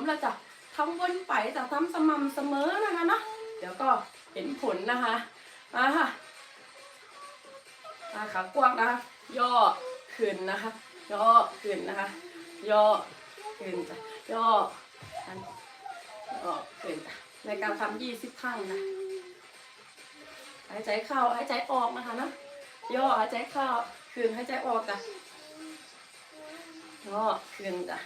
มแล้วจ้ะทำวนไปจะทำสม่ำเสมอนะคะเนาะเดี๋ยวก็เห็นผลนะคะมาค่ะมาขากว้างนะคะย่อขึ้นนะคะ ย่อขึ้นนะคะ ย่อขึ้นจ้ะย่ออันย่อขึ้นจ้ะในการทำยี่สิบครั้งนะหายใจเข้าหายใจออกนะคะเนาะย่อหายใจเข้าคืนหายใจออกจ้ะย่อคืนจ้ะ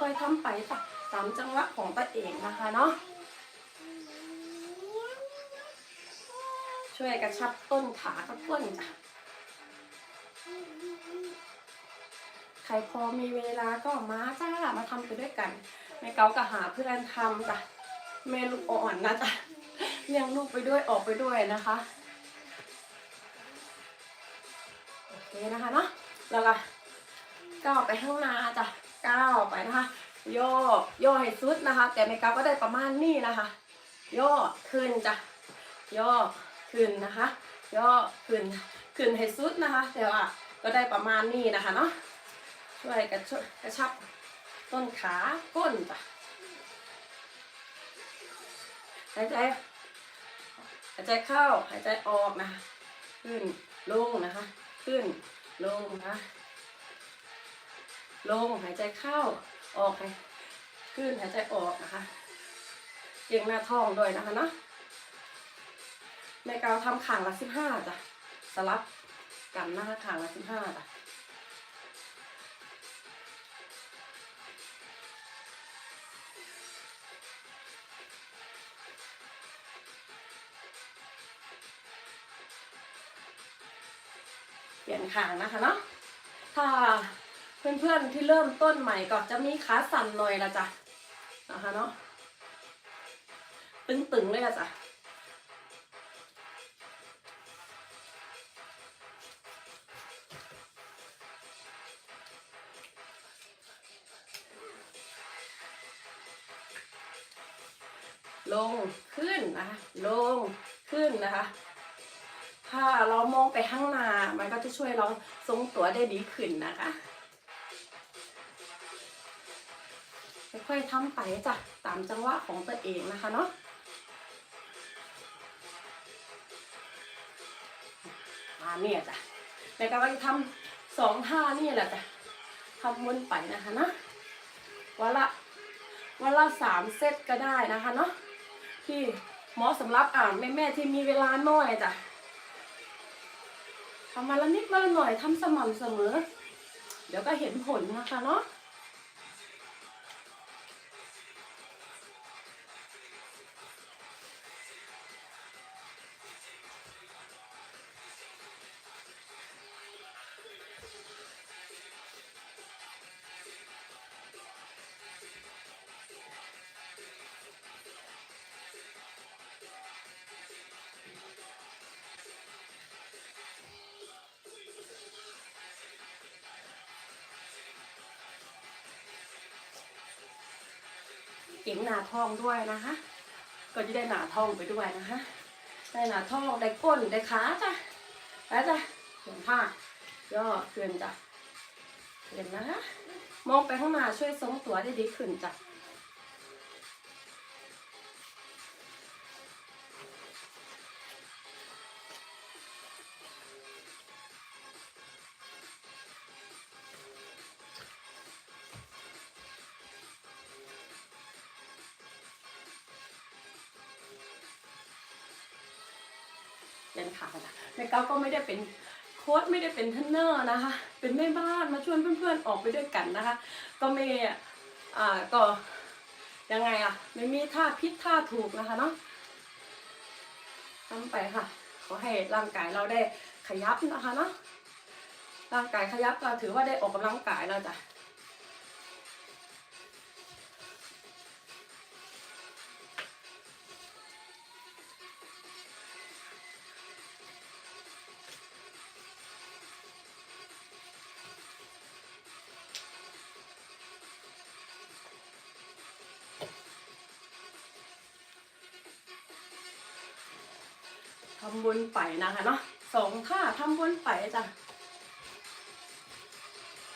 ค่อยๆทำไปตามจังหวะของตัวเองนะคะเนาะช่วยกระชับต้นขากับก้นจ้ะใครพอมีเวลาก็มาจ้ามาทำไปด้วยกันแม่เกาก็หาเพื่อนทำจ้ะแม่ลูกอ่อนนะจ๊ะเลี้ยงลูกไปด้วยออกไปด้วยนะคะโอเคนะคะเนาะแล้วก็ ก้าวไปข้างหน้าจ้ะก้าวไปนะคะ โย่อย่ให้สุดนะคะ แต่แม่เกาวก็ได้ประมาณนี้นะคะ โย่ขึ้นจ้ะโย่ขึ้นนะคะโย่ขึ้นขึ้นให้สุดนะคะ แต่ว่าก็ได้ประมาณนี้นะคะเนาะช่วยกระชับกระชับต้นขาก้นจ้ะหายใจหายใจเข้าหายใจออกนะคะขึ้นลงนะคะ ขึ้นลงนะคะ ลงหายใจเข้าออกหายขึ้นหายใจออกนะคะเอียงหน้าท้องด้วยนะคะเนาะแม่กาวทำขางละสิบห้าจ้ะสลับกันนะคะขางละสิบห้าจ้ะเปลี่ยนขางนะคะเนาะถ้า เพื่อนๆที่เริ่มต้นใหม่ก็จะมีขาสั่นหน่อยละจ้ะนะคะเนาะตึงๆเลยละจ้ะลงขึ้นนะคะลงขึ้นนะคะ ถ้าเรามองไปข้างหน้ามันก็จะช่วยเราทรงตัวได้ดีขึ้นนะคะ ค่อยๆทำไปจ้ะตามจังหวะของตัวเองนะคะเนาะมาเนี่ยจ้ะแล้วก็จะทำสองท่านี่แหละจ้ะทำวนไปนะคะนะวันละวันละสามเซตก็ได้นะคะเนาะที่หมาะสำหรับอ่านแม่ๆที่มีเวลาน้อยจ้ะทำมาละนิดมาละหน่อยทำสม่ำเสมอ เดี๋ยวก็เห็นผลนะคะเนาะ เก่งหนาท้องด้วยนะคะ ก็จะได้หนาท้องไปด้วยนะคะได้หนาท้องได้ก้นได้ขาจ้ะแล้วจ้ะเขียนผ้าย่อเกินจ้ะเห็นนะคะมองไปข้างหน้าช่วยทรงตัวได้ดีขึ้นจ้ะ ยนขาวจ้ะแม่เก้าก็ไม่ได้เป็นโค้ชไม่ได้เป็นเทรนเนอร์นะคะ เป็นแม่บ้านมาชวนเพื่อนๆออกไปด้วยกันนะคะ ก็ไม่อ่าก็ยังไงอะไม่มีท่าพิษท่าถูกนะคะเนาะทำไปค่ะ ขอให้ร่างกายเราได้ขยับนะคะเนาะร่างกายขยับก็ถือว่าได้ออกกำลังกายแล้วจ้ะ ทำวนไปนะคะเนาะสองท่าทำวนไปจ้ะ